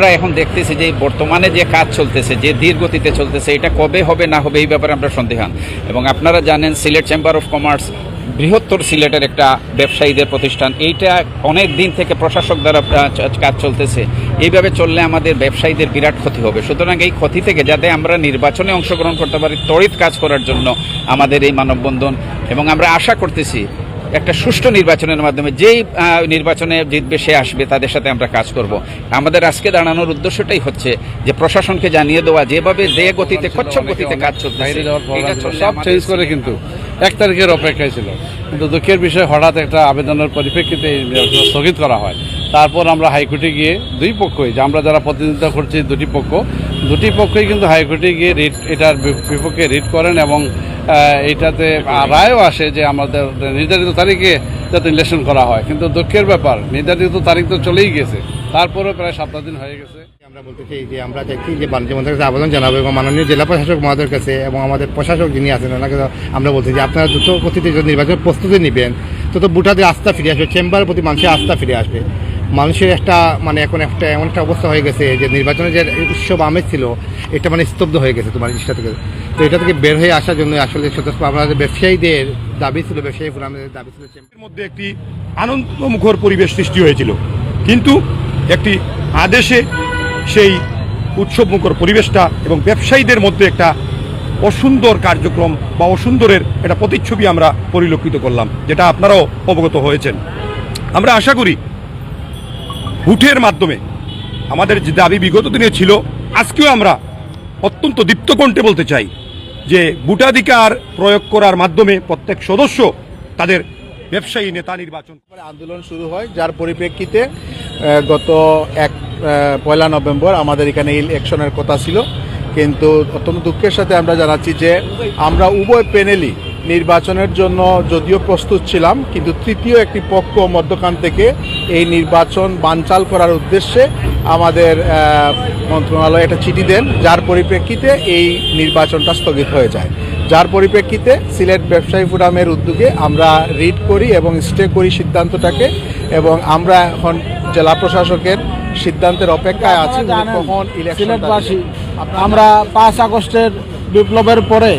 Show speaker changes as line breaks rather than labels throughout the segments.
আমরা এখন দেখতেছি যে বর্তমানে যে কাজ চলতেছে, যে ধীর গতিতে চলতেছে, এটা কবে হবে, না হবে, এই ব্যাপারে আমরা সন্দেহান। এবং আপনারা জানেন, সিলেট চেম্বার অফ কমার্স বৃহত্তর সিলেটের একটা ব্যবসায়ীদের প্রতিষ্ঠান। এইটা অনেক দিন থেকে প্রশাসক দ্বারা কাজ চলতেছে। এইভাবে চললে আমাদের ব্যবসায়ীদের বিরাট ক্ষতি হবে। সুতরাং এই ক্ষতি থেকে যাতে আমরা নির্বাচনে অংশগ্রহণ করতে পারি তড়িৎ কাজ করার জন্য আমাদের এই মানববন্ধন। এবং আমরা আশা করতেছি একটা সুষ্ঠু নির্বাচনের মাধ্যমে যেই নির্বাচনে জিতবে সে আসবে তাদের সাথে আমরা কাজ করব। আমাদের আজকে দাঁড়ানোর উদ্দেশ্যটাই হচ্ছে যে প্রশাসনকে জানিয়ে দেওয়া যেভাবে যে গতিতে কচ্ছপ গতিতে কাজ চলছে।
সব চেঞ্জ করে কিন্তু এক তারিখের অপেক্ষায় ছিল। কিন্তু দুঃখের বিষয় হঠাৎ একটা আবেদনের পরিপ্রেক্ষিতে এই স্থগিত করা হয়। তারপর আমরা হাইকোর্টে গিয়ে দুই পক্ষই যে আমরা যারা প্রতিনিধিত্ব করছি দুটি পক্ষ দুটি পক্ষই কিন্তু হাইকোর্টে গিয়ে রিট এটার বিপক্ষে রিট করেন এবং এটাতে রায়ও আসে যে আমাদের নির্ধারিত তারিখে যাতে ইলেকশন করা হয়। কিন্তু দুঃখের ব্যাপার, নির্ধারিত তারিখ তো চলেই গেছে। তারপরেও প্রায় সপ্তাহ দিন হয়ে গেছে।
আমরা বলতে চাই যে, আমরা চাইছি যে বাণিজ্য মন্ত্রীর কাছে আবেদন জানাব এবং মাননীয় জেলা প্রশাসক মহাদের কাছে এবং আমাদের প্রশাসক যিনি আছেন ওনাকে আমরা বলছি যে আপনারা দ্রুত গতিতে নির্বাচন প্রস্তুতি নেবেন তত ভোটারদের আস্থা ফিরে আসবে, চেম্বারের প্রতি মানুষের আস্থা ফিরে আসবে। মানুষের একটা মানে এখন একটা এমন একটা অবস্থা হয়ে গেছে যে নির্বাচনের যে উৎসব আমেজ ছিল, এটা মানে স্তব্ধ হয়ে গেছে তোমার জিনিসটা থেকে। তো এটা থেকে বের হয়ে আসার জন্য আসলে সদস্য আমাদের ব্যবসায়ীদের দাবি ছিল, ব্যবসায়ী ফোরামের দাবি ছিল
মধ্যে একটি আনন্দমুখর পরিবেশ সৃষ্টি হয়েছিল। কিন্তু একটি আদেশে সেই উৎসবমুখর পরিবেশটা এবং ব্যবসায়ীদের মধ্যে একটা অসুন্দর কার্যক্রম বা অসুন্দরের একটা প্রতিচ্ছবি আমরা পরিলক্ষিত করলাম, যেটা আপনারাও অবগত হয়েছেন। আমরা আশা করি ভোটের মাধ্যমে। আমাদের যে দাবি বিগত দিনে ছিল, আজকেও আমরা অত্যন্ত দীপ্ত কণ্ঠে বলতে চাই যে ভোটাধিকার প্রয়োগ করার মাধ্যমে প্রত্যেক সদস্য তাদের ব্যবসায়ী নেতা নির্বাচন
আন্দোলন শুরু হয়, যার পরিপ্রেক্ষিতে গত এক পয়লা নভেম্বর আমাদের এখানে ইলেকশনের কথা ছিল। কিন্তু অত্যন্ত দুঃখের সাথে আমরা জানাচ্ছি যে আমরা উভয় প্যানেলই নির্বাচনের জন্য যদিও প্রস্তুত ছিলাম কিন্তু তৃতীয় একটি পক্ষ মধ্যখান থেকে এই নির্বাচন বানচাল করার উদ্দেশ্যে আমাদের মন্ত্রণালয়ে একটা চিঠি দেন যার পরিপ্রেক্ষিতে এই নির্বাচনটা স্থগিত হয়ে যায়। যার পরিপ্রেক্ষিতে সিলেট ব্যবসায়ী ফোরামের উদ্যোগে আমরা রিড করি এবং স্টে করি সিদ্ধান্তটাকে এবং আমরা এখন জেলা প্রশাসকের সিদ্ধান্তের অপেক্ষায় আছি কখন
সিলেটবাসী আমরা পাঁচ আগস্টের বিপ্লবের পরে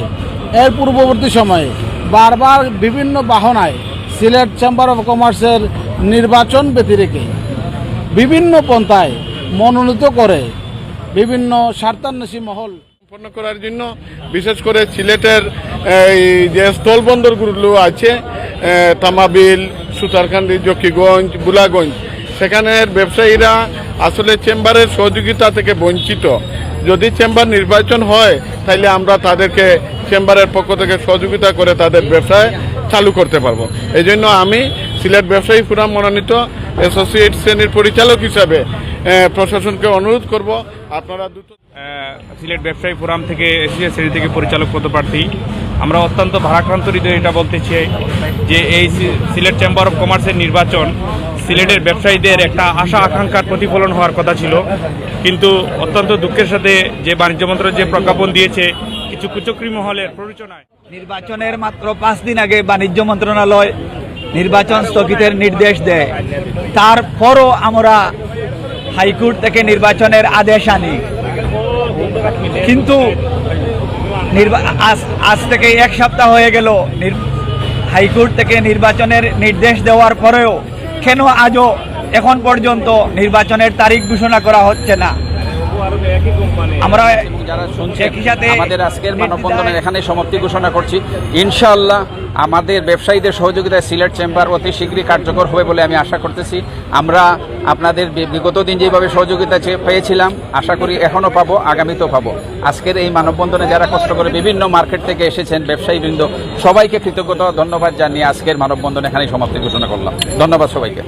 এর পূর্ববর্তী সময়ে বারবার বিভিন্ন বাহনায় সিলেট চেম্বার অফ কমার্সের নির্বাচন ব্যতিরেকে। বিভিন্ন পন্থায় মনোনীত করে বিভিন্ন স্বার্থান্বেষী মহল।
সম্পন্ন করার জন্য বিশেষ করে সিলেটের, এই যে স্থলবন্দরগুলো আছে তামাবিল সুতারকান্দি জকিগঞ্জ, বুলাগঞ্জ, সেখানের ব্যবসায়ীরা আসলে চেম্বারের সহযোগিতা থেকে বঞ্চিত। যদি চেম্বার নির্বাচন হয় তাহলে আমরা তাদেরকে চেম্বারের পক্ষ থেকে সহযোগিতা করে তাদের ব্যবসায় চালু করতে পারব। এই জন্য আমি সিলেট ব্যবসায়ী ফোরাম মনোনীত অ্যাসোসিয়েট শ্রেণির পরিচালক হিসাবে প্রশাসনকে অনুরোধ করব। আপনারা
আহ, সিলেট ব্যবসায়ী ফোরাম থেকে এসিএস শ্রেণি থেকে পরিচালক পদপ্রার্থী। আমরা অত্যন্ত ভারাক্রান্ত হৃদয়ে এটা বলতে চাই যে এই সিলেট চেম্বার অফ কমার্সের নির্বাচন সিলেটের ব্যবসায়ীদের একটা আশা আকাঙ্ক্ষার প্রতিফলন হওয়ার কথা ছিল। কিন্তু অত্যন্ত দুঃখের সাথে যে বাণিজ্য মন্ত্রক যে প্রজ্ঞাপন দিয়েছে কিছু মহলের প্ররোচনায়।
নির্বাচনের মাত্র পাঁচ দিন আগে বাণিজ্য মন্ত্রণালয় নির্বাচন স্থগিতের নির্দেশ দেয়। তারপরও আমরা হাইকোর্ট থেকে নির্বাচনের আদেশ আনি। কিন্তু আজ থেকে এক সপ্তাহ হয়ে গেল। হাইকোর্ট থেকে নির্বাচনের নির্দেশ দেওয়ার পরেও কেন আজও এখন পর্যন্ত নির্বাচনের তারিখ ঘোষণা করা হচ্ছে না? আমরা
যারা শুনছেন আমাদের আজকের মানববন্ধনের এখানে সমাপ্তি ঘোষণা করছি। ইনশাআল্লাহ আমাদের ব্যবসায়ীদের সহযোগিতায় সিলেট চেম্বার অতি শীঘ্রই কার্যকর হবে বলে আমি আশা করতেছি। আমরা আপনাদের বিগত দিন যেভাবে সহযোগিতা পেয়েছিলাম আশা করি এখনও পাবো আগামীতেও পাবো। আজকের এই মানববন্ধনে যারা কষ্ট করে বিভিন্ন মার্কেট থেকে এসেছেন ব্যবসায়ীবৃন্দ সবাইকে কৃতজ্ঞতা ধন্যবাদ জানিয়ে আজকের মানববন্ধন এখানেই সমাপ্তি ঘোষণা করলাম। ধন্যবাদ সবাইকে।